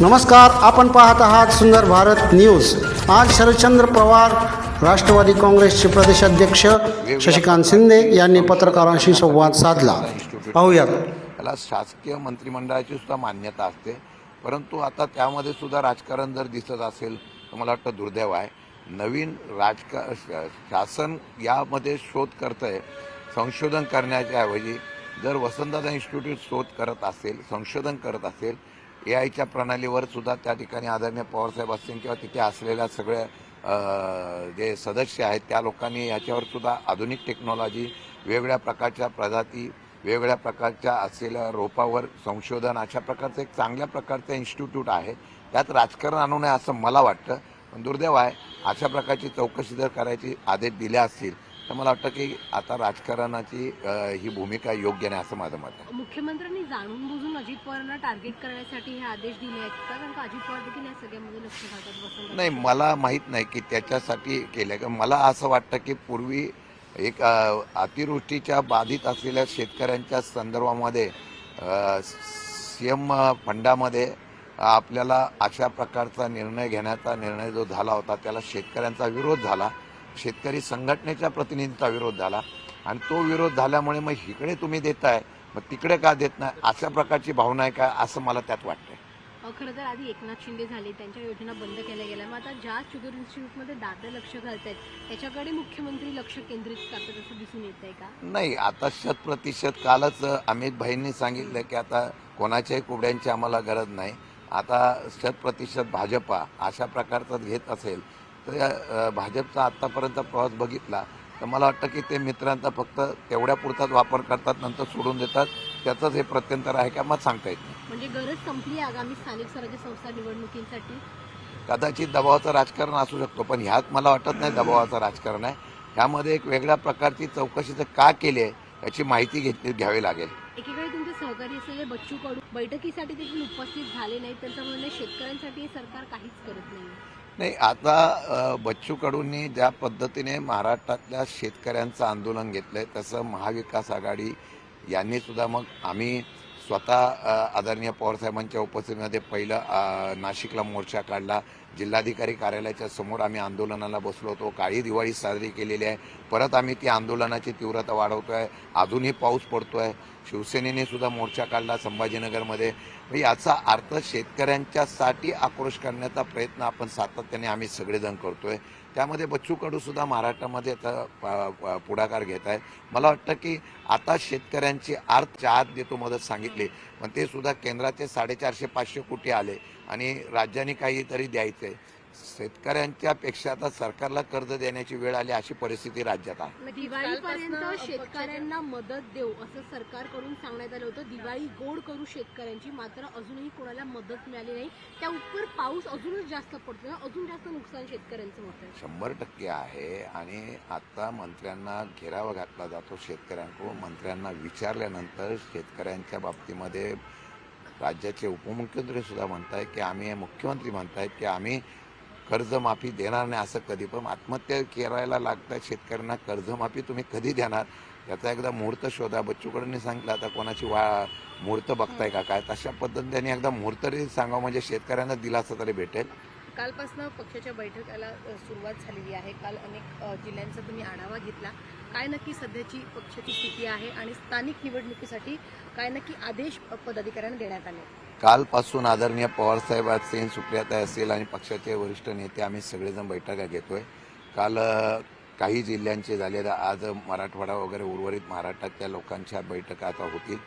नमस्कार आपण पाहत आहात सुंदर भारत न्यूज. आज शरदचंद्र पवार राष्ट्रवादी काँग्रेसचे प्रदेशाध्यक्ष शशिकांत शिंदे यांनी पत्रकारांशी संवाद साधला. पाहूयात. त्याला शासकीय मंत्रिमंडळाची सुद्धा मान्यता असते. परंतु आता त्यामध्ये सुद्धा राजकारण जर दिसत असेल तर मला वाटतं दुर्दैव आहे. नवीन राजका शासन यामध्ये शोध करत आहे संशोधन करण्याच्या ऐवजी. जर वसंतदादा इन्स्टिट्यूट शोध करत असेल संशोधन करत असेल ए आयच्या प्रणालीवर सुद्धा त्या ठिकाणी आदरणीय पवारसाहेब असतील किंवा तिथे असलेल्या सगळ्या जे सदस्य आहेत त्या लोकांनी याच्यावर सुद्धा आधुनिक टेक्नॉलॉजी वेगवेगळ्या प्रकारच्या प्रजाती वेगवेगळ्या प्रकारच्या असलेल्या रोपावर संशोधन अशा प्रकारचं एक चांगल्या प्रकारचं इन्स्टिट्यूट आहे. त्यात राजकारण आणू नये असं मला वाटतं. पण दुर्दैव आहे अशा प्रकारची चौकशी जर करायची आदेश दिले असतील तर मला वाटतं की आता राजकारणाची ही भूमिका योग्य नाही असं माझं मत आहे. मुख्यमंत्र्यांनी जाणून बुजून अजित पवारांना टार्गेट करण्यासाठी हे आदेश दिले आहेत का? कारण अजित पवार देखील या सगळ्यामध्ये लक्ष घालतात नाही मला माहीत नाही की त्याच्यासाठी केलं का. मला असं वाटतं की पूर्वी एक अतिवृष्टीच्या बाधित असलेल्या शेतकऱ्यांच्या संदर्भामध्ये सी एम फंडामध्ये आपल्याला अशा प्रकारचा निर्णय घेण्याचा निर्णय जो झाला होता त्याला शेतकऱ्यांचा विरोध झाला. शेतकरी संघटनेच्या प्रतिनिधीचा विरोध झाला. आणि तो विरोध झाल्यामुळे मग इकडे तुम्ही देताय मग तिकडे का देत नाही? अशा प्रकारची भावना आहे का? असं मला त्यात वाटतंय. खरं तर आधी एकनाथ शिंदे झाले त्यांच्या योजना बंद केल्या गेल्या. मग आता ज्या शुगर इन्स्टिट्यूटमध्ये दादा लक्ष घालतायत त्याच्याकडे मुख्यमंत्री लक्ष केंद्रित करतात असं दिसून येत आहे का? नाही आता शत प्रतिशत कालच अमित भाईंनी सांगितलं की आता कोणाच्याही कुबड्यांची आम्हाला गरज नाही. आता शत प्रतिशत भाजपा अशा प्रकारचं घेत असेल तर अ, भाजपचा आत्तापर्यंत प्रवास बघितला तर मला वाटतं की ते मित्रांचा फक्त तेवढ्या पुरताच वापर करतात नंतर सोडून देतात. त्याचंच हे प्रत्यंतर आहे का मग सांगता येत नाही. म्हणजे गरज संपली आगामी स्थानिक स्वराज्य संस्था निवडणुकींसाठी? कदाचित दबावाचं राजकारण असू शकतो पण ह्यात मला वाटत नाही दबावाचं राजकारण आहे. ह्यामध्ये एक वेगळ्या प्रकारची चौकशी जर का केली आहे याची माहिती घेतली घ्यावी लागेल. एकीकडे तुमचे सहकारी असलेले बच्चू कडू बैठकीसाठी देखील उपस्थित झाले नाहीत त्यांचं म्हणणं शेतकऱ्यांसाठी सरकार काहीच करत नाही. नाही आता बच्चू कडूंनी ज्या पद्धतीने महाराष्ट्रातल्या शेतकऱ्यांचं आंदोलन घेतलंय तसं महाविकास आघाडी यांनी सुद्धा मग आम्ही स्वतः आदरणीय पवारसाहेबांच्या उपस्थितीमध्ये पहिलं नाशिकला मोर्चा काढला. जिल्हाधिकारी कार्यालयाच्या समोर आम्ही आंदोलनाला बसलो होतो. काळी दिवाळी साजरी केलेली आहे. परत आम्ही ती आंदोलनाची तीव्रता वाढवतो आहे अजूनही पाऊस पडतोय. शिवसेनेने सुद्धा मोर्चा काढला संभाजीनगरमध्ये. याचा अर्थ शेतकऱ्यांच्यासाठी आक्रोश करण्याचा प्रयत्न आपण सातत्याने आम्ही सगळेजण करतोय. त्यामध्ये बच्चू कडू महाराष्ट्रामध्ये आता पुढाकार घेत आहे. मला वाटतं की आता शेतकऱ्यांची अर्थ आत देतो मदत सांगितली पण ते सुद्धा केंद्राचे साडेचारशे पाचशे कोटी आले. आणि राज्याने काहीतरी द्यायचंय. शेतकऱ्यांच्या पेक्षा आता सरकारला कर्ज देण्याची वेळ आली अशी परिस्थिती राज्यात आहे. दिवाळीपर्यंत शेतकऱ्यांना मदत देऊ असं सरकारकडून सांगण्यात आलं होतं. दिवाळी गोड करू शेतकऱ्यांची मात्र अजूनही कोणाला मदत मिळाली नाही. त्या उपर पाऊस अजूनच जास्त पडतो अजून जास्त नुकसान शेतकऱ्यांचं होत आहे शंभर टक्के आहे आणि आता मंत्र्यांना घेरावा घातला जातो. शेतकऱ्यांकडून मंत्र्यांना विचारल्यानंतर शेतकऱ्यांच्या बाबतीमध्ये राज्याचे उपमुख्यमंत्री सुद्धा म्हणतायत की आम्ही मुख्यमंत्री म्हणतायत की आम्ही कर्जमाफी देणार नाही असं कधी पण आत्महत्या करायला लागतात शेतकऱ्यांना कर्जमाफी तुम्ही कधी देणार? याचा एकदा मुहूर्त शोधा. बच्चूकडूंनी सांगितलं आता कोणाची वा मुहूर्त बघताय का काय? तशा पद्धतीने त्यांनी एकदा मुहूर्त तरी सांगावं. म्हणजे शेतकऱ्यांना दिलासा तरी भेटेल. कालपासून पक्षाच्या बैठकाला सुरुवात झालेली आहे. काल अनेक जिल्ह्यांचा तुम्ही आढावा घेतला. काय नक्की सध्याची पक्षाची स्थिती आहे आणि स्थानिक निवडणुकीसाठी काय नक्की आदेश पदाधिकाऱ्यांना देण्यात आले? कालपासून आदरणीय पवारसाहेब असेल सुप्रियाताई असेल आणि पक्षाचे वरिष्ठ नेते आम्ही सगळेजण बैठका घेतोय. काल काही जिल्ह्यांचे झालेल्या आज मराठवाडा वगैरे उर्वरित महाराष्ट्रातल्या लोकांच्या बैठका आता होतील.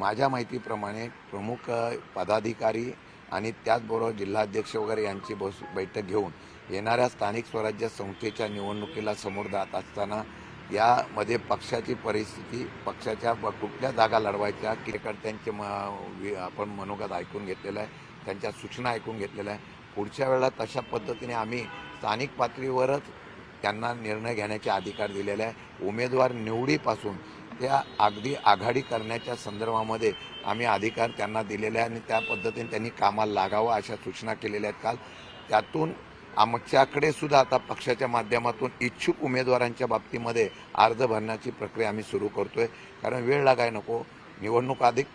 माझ्या माहितीप्रमाणे प्रमुख पदाधिकारी आणि त्याचबरोबर जिल्हाध्यक्ष वगैरे यांची बस बैठक घेऊन येणाऱ्या स्थानिक स्वराज्य संस्थेच्या निवडणुकीला समोर जात असताना यामध्ये पक्षाची परिस्थिती पक्षाच्या कुठल्या जागा लढवायच्या कार्यकर्त्यांचे म आपण मनोगत ऐकून घेतलेलं आहे त्यांच्या सूचना ऐकून घेतलेल्या आहे. पुढच्या वेळेला तशा पद्धतीने आम्ही स्थानिक पातळीवरच त्यांना निर्णय घेण्याचे अधिकार दिलेले आहे. उमेदवार निवडीपासून त्या अगदी आघाडी करण्याच्या संदर्भामध्ये आम्ही अधिकार त्यांना दिलेले आहे आणि त्या पद्धतीने त्यांनी कामाला लागावं अशा सूचना केलेल्या आहेत काल. त्यातून आमच्याकडे सुद्धा आता पक्षाच्या माध्यमातून इच्छुक उमेदवारांच्या बाबतीमध्ये अर्ज भरण्याची प्रक्रिया आम्ही सुरू करतोय. कारण वेळ लागाय नको. निवडणूक अधिक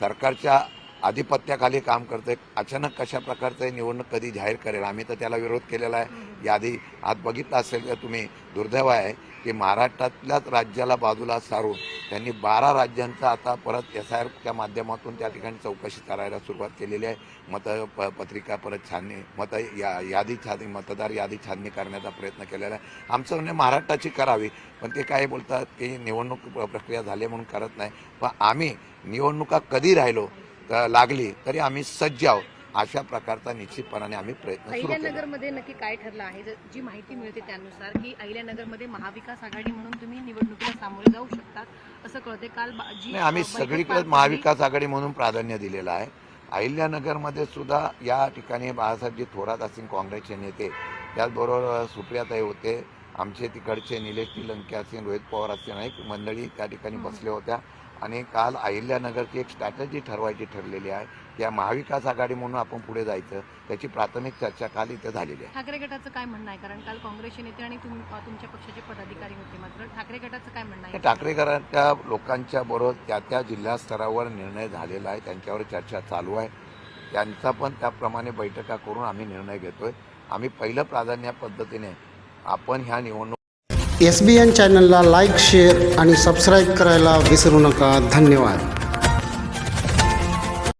सरकारच्या आधिपत्याखाली काम करतोय. अचानक कशा प्रकारचं निवडणूक कधी जाहीर करेल? आम्ही तर त्याला विरोध केलेला आहे. यादी आज बघितलं असेल तर तुम्ही दुर्दैव आहे की महाराष्ट्रातल्याच राज्याला बाजूला सारून त्यांनी बारा राज्यांचा आता परत एस आय आरच्या माध्यमातून त्या ठिकाणी चौकशी करायला सुरुवात केलेली आहे. मत प पत्रिका परत छाननी मत या यादी छाननी मतदार यादी छाननी करण्याचा प्रयत्न केलेला आहे. आमचं म्हणणे महाराष्ट्राची करावी पण ते काय बोलतात की निवडणूक प्रक्रिया झाली म्हणून करत नाही. पण आम्ही निवडणुका कधी राहिलो तर लागली तरी आम्ही सज्ज आहोत. अशा प्रकारचा निश्चितपणाने आम्ही प्रयत्न अहिल्यानगरमध्ये नक्की काय ठरलं आहे? जी माहिती मिळते त्यानुसार की अहिल्यानगरमध्ये महाविकास आघाडी म्हणून तुम्ही निवडणुकीला सामोरे जाऊ शकतात असं कळते काल जी नाही आम्ही सगळीकडे महाविकास आघाडी म्हणून प्राधान्य दिलेलं आहे. अहिल्यानगरमध्ये सुद्धा या ठिकाणी बाळासाहेबजी थोरात असतील काँग्रेसचे नेते त्याचबरोबर सुप्रियाताई होते आमचे तिकडचे निलेश लंके असतील रोहित पवार असतील अनेक मंडळी त्या ठिकाणी बसले होत्या. आणि काल अहिल्यानगरची एक स्ट्रॅटजी ठरवायची ठरलेली आहे या महाविकास आघाडी म्हणून आपण पुढे जायचं. त्याची प्राथमिक चर्चा काल इथे झालेली आहे. ठाकरे गटाचं काय म्हणणं आहे? कारण काल काँग्रेसचे नेते आणि तुमच्या पक्षाचे पदाधिकारी होते मात्र. ठाकरे गटाचं काय म्हणणं आहे? ठाकरेकरांच्या लोकांच्या बरोबर त्या त्या जिल्हा स्तरावर निर्णय झालेला आहे. त्यांच्यावर चर्चा चालू आहे. त्यांचा पण त्याप्रमाणे बैठका करून आम्ही निर्णय घेतोय. आम्ही पहिलं प्राधान्य पद्धतीने आपण ह्या निवडणूक एस बी एन चॅनलला लाईक शेअर आणि सबस्क्राईब करायला विसरू नका. धन्यवाद.